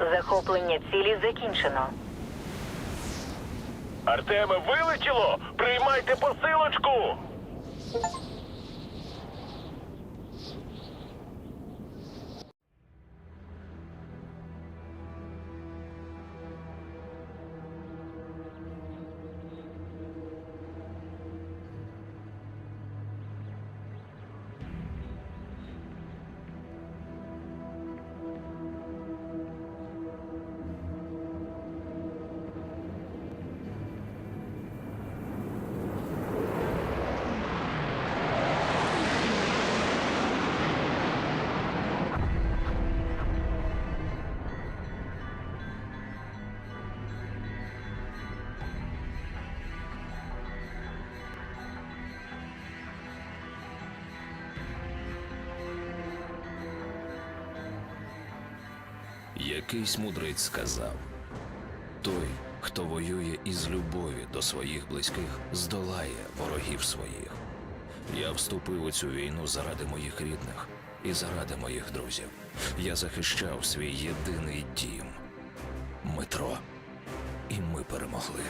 Захоплення цілі закінчено. Артеме, вилетіло! Приймайте посилочку! Якийсь мудрець сказав: той, хто воює із любові до своїх близьких, здолає ворогів своїх. Я вступив у цю війну заради моїх рідних і заради моїх друзів. Я захищав свій єдиний дім метро. І ми перемогли.